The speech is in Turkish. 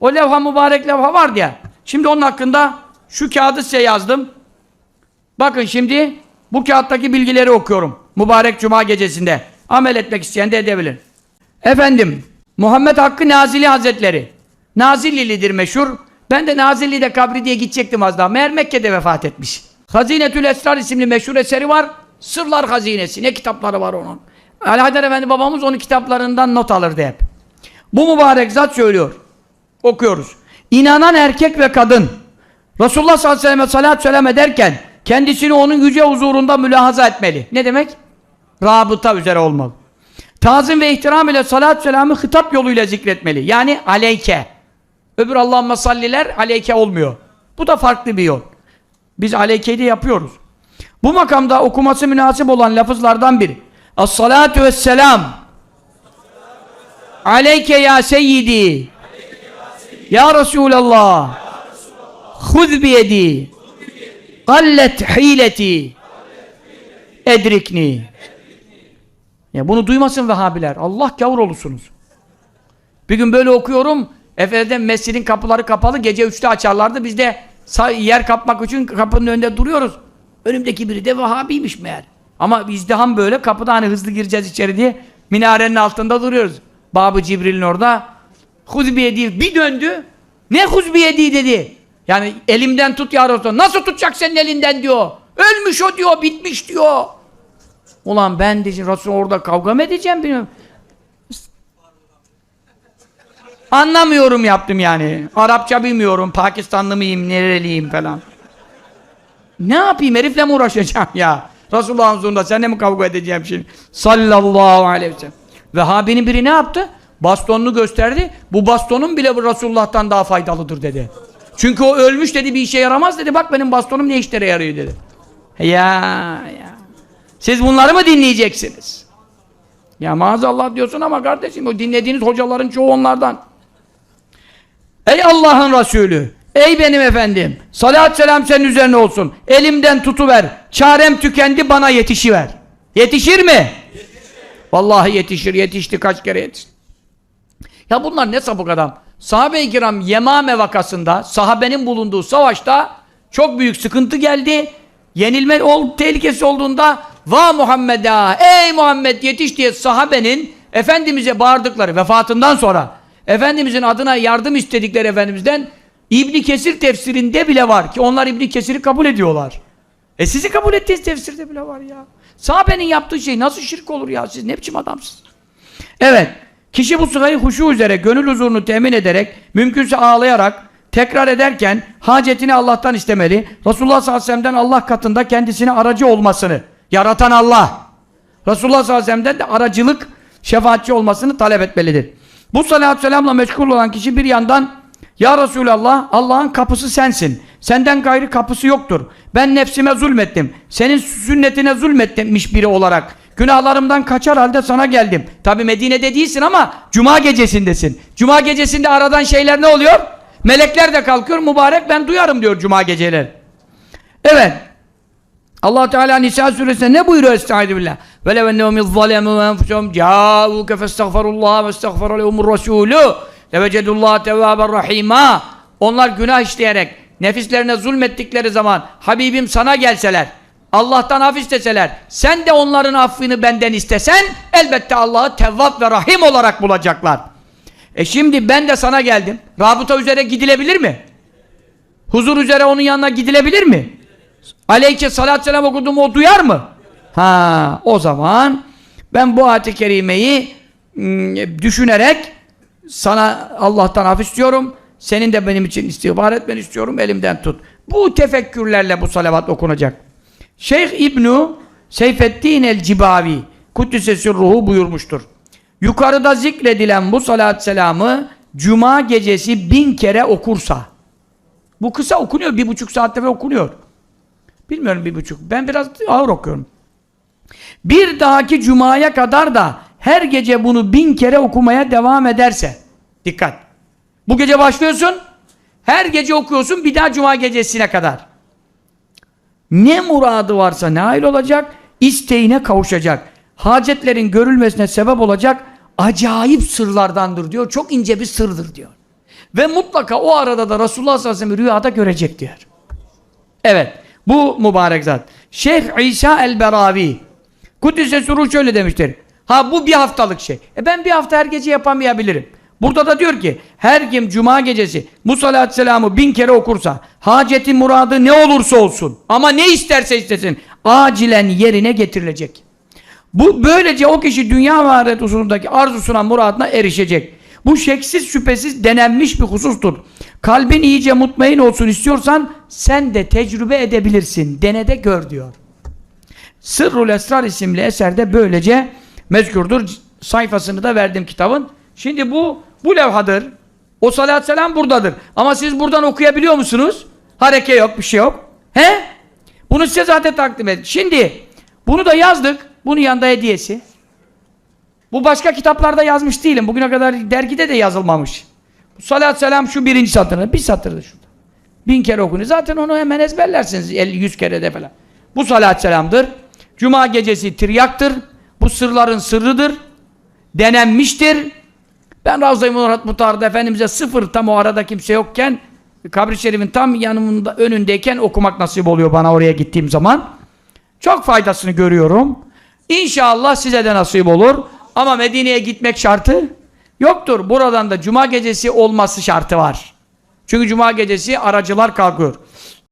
O levha mübarek levha var ya. Şimdi onun hakkında şu kağıdı size yazdım. Bakın şimdi bu kağıttaki bilgileri okuyorum. Mübarek Cuma gecesinde. Amel etmek isteyen de edebilir. Efendim, Muhammed Hakkı Nazili Hazretleri. Nazillilidir meşhur. Ben de Nazilli'de kabri diye gidecektim az daha. Meğer Mekke'de vefat etmiş. Hazinetül Esrar isimli meşhur eseri var. Sırlar Hazinesi. Ne kitapları var onun. Ali Haydar Efendi babamız onun kitaplarından not alırdı hep. Bu mübarek zat söylüyor. Okuyoruz. İnanan erkek ve kadın Resulullah sallallahu aleyhi ve sellem salat selam ederken kendisini onun yüce huzurunda mülahaza etmeli. Ne demek? Rabıta üzere olmalı. Tazim ve ihtiram ile salat selamı hitap yoluyla zikretmeli. Yani aleyke. Öbür Allahümme salliler aleyke olmuyor. Bu da farklı bir yol. Biz aleykeyi de yapıyoruz. Bu makamda okuması münasip olan lafızlardan biri. As-salatu vesselam. Aleyke ya seyyidi. Ya Resulallah. Huz biyedi. Gallet hileti. Edrikni. Ya bunu duymasın Vehhabiler. Allah gavur olursunuz. Bir gün böyle okuyorum. Efendim mescidin kapıları kapalı. Gece üçte açarlardı. Biz de yer kapmak için kapının önünde duruyoruz. Önümdeki biri de Vehhabiymiş meğer. Ama izdiham böyle. Kapıda hani hızlı gireceğiz içeri diye minarenin altında duruyoruz. Babı Cibril'in orada. Huzbiyedi bir döndü. Ne huzbiyedi dedi. Yani elimden tut ya Resulallah. Nasıl tutacak senin elinden diyor. Ölmüş o diyor, bitmiş diyor. Ulan ben de Resul orada kavga mı edeceğim bilmiyorum. Anlamıyorum yaptım yani. Arapça bilmiyorum. Pakistanlı mıyım, nereliyim falan. Ne yapayım herifle mi uğraşacağım ya? Resulullah'ın huzurunda seninle mi kavga edeceğim şimdi? Sallallahu aleyhi ve sellem. Vehhabinin biri ne yaptı? Bastonunu gösterdi. Bu bastonun bile bu Resulullah'tan daha faydalıdır dedi. Çünkü o ölmüş dedi bir işe yaramaz dedi. Bak benim bastonum ne işlere yarıyor dedi. Ya ya. Siz bunları mı dinleyeceksiniz? Ya maazallah diyorsun ama kardeşim o dinlediğiniz hocaların çoğu onlardan. Ey Allah'ın Resulü! Ey benim efendim! Salat selam senin üzerine olsun. Elimden tutuver. Çarem tükendi bana yetişiver. Yetişir mi? Yetişir. Vallahi yetişir. Yetişti kaç kere yetişti. Ya bunlar ne sapık adam. Sahabe-i kiram Yemame vakasında sahabenin bulunduğu savaşta çok büyük sıkıntı geldi. Yenilme ol, tehlikesi olduğunda Va Muhammed'a ey Muhammed yetiş diye sahabenin Efendimiz'e bağırdıkları vefatından sonra Efendimiz'in adına yardım istedikleri Efendimiz'den İbni Kesir tefsirinde bile var ki onlar İbni Kesir'i kabul ediyorlar. E sizi kabul ettiğiniz tefsirde bile var ya. Sahabenin yaptığı şey nasıl şirk olur ya siz ne biçim adamsınız? Evet. Kişi bu sırayı huşu üzere gönül huzurunu temin ederek mümkünse ağlayarak tekrar ederken hacetini Allah'tan istemeli. Resulullah sallallahu aleyhi ve sellem'den Allah katında kendisine aracı olmasını yaratan Allah. Resulullah sallallahu aleyhi ve sellem'den de aracılık şefaatçi olmasını talep etmelidir. Bu salatü selamla meşgul olan kişi bir yandan Ya Resulallah Allah'ın kapısı sensin. Senden gayrı kapısı yoktur. Ben nefsime zulmettim. Senin sünnetine zulmetmiş biri olarak günahlarımdan kaçar halde sana geldim. Tabi Medine'de değilsin ama Cuma gecesindesin. Cuma gecesinde aradan şeyler ne oluyor? Melekler de kalkıyor mübarek ben duyarım diyor Cuma geceleri. Evet. Allah Teala Nisa suresinde ne buyuruyor Estaizu billah? Lev ennehum izzalemu ve enfusehum câuke festagfirullah ve estagfara lehumur rasûlü levecedullah tevvâben rahîmâ Onlar günah işleyerek nefislerine zulmettikleri zaman Habibim sana gelseler Allah'tan af isteseler sen de onların affını benden istesen elbette Allah'ı tevvab ve rahim olarak bulacaklar. E şimdi ben de sana geldim. Rabıta üzere gidilebilir mi? Huzur üzere onun yanına gidilebilir mi? Aleyke salat selam okudum o duyar mı? Ha o zaman ben bu ayet-i kerimeyi ım, düşünerek sana Allah'tan af istiyorum. Senin de benim için istihbar etmeni istiyorum. Elimden tut. Bu tefekkürlerle bu salavat okunacak. Şeyh İbnu Seyfettin el-Cibavi Kuddisesi ruhu buyurmuştur. Yukarıda zikredilen bu salat selamı Cuma gecesi bin kere okursa bu kısa okunuyor. Bir buçuk saatte ve okunuyor. Bilmiyorum bir buçuk. Ben biraz ağır okuyorum. Bir dahaki cumaya kadar da her gece bunu bin kere okumaya devam ederse dikkat. Bu gece başlıyorsun her gece okuyorsun bir daha cuma gecesine kadar. Ne muradı varsa nail olacak, isteğine kavuşacak. Hacetlerin görülmesine sebep olacak acayip sırlardandır diyor. Çok ince bir sırdır diyor. Ve mutlaka o arada da Resulullah sallallahu aleyhi ve sellem rüyada görecek diyor. Evet. Bu mübarek zat. Şeyh İsa el-Beravi Kudüs'e Suru şöyle demiştir. Ha bu bir haftalık şey. E ben bir hafta her gece yapamayabilirim. Burada da diyor ki her kim cuma gecesi bu salatü bin kere okursa haceti muradı ne olursa olsun ama ne isterse istesin acilen yerine getirilecek. Bu böylece o kişi dünya ve ahiret hususundaki arzusuna muradına erişecek. Bu şeksiz şüphesiz denenmiş bir husustur. Kalbin iyice mutmain olsun istiyorsan sen de tecrübe edebilirsin. Dene de gör diyor. Sırrul Esrar isimli eserde böylece mezkurdur. Sayfasını da verdim kitabın. Şimdi bu bu levhadır. O salat selam buradadır. Ama siz buradan okuyabiliyor musunuz? Hareke yok, bir şey yok. He? Bunu size zaten takdim ettim. Şimdi bunu da yazdık. Bunun yanında hediyesi. Bu başka kitaplarda yazmış değilim. Bugüne kadar dergide de yazılmamış. Salat selam şu birinci satırı. Bir satırdı şurada. Bin kere okunu. Zaten onu hemen ezberlersiniz. 50 100 kere de falan. Bu salat selamdır. Cuma gecesi tiryaktır. Bu sırların sırrıdır. Denenmiştir. Ben Ravza-i Murat Mutar'da Efendimiz'e sıfır tam o arada kimse yokken kabri şerifin tam yanımında önündeyken okumak nasip oluyor bana oraya gittiğim zaman. Çok faydasını görüyorum. İnşallah size de nasip olur. Ama Medine'ye gitmek şartı yoktur. Buradan da cuma gecesi olması şartı var. Çünkü cuma gecesi aracılar kalkıyor.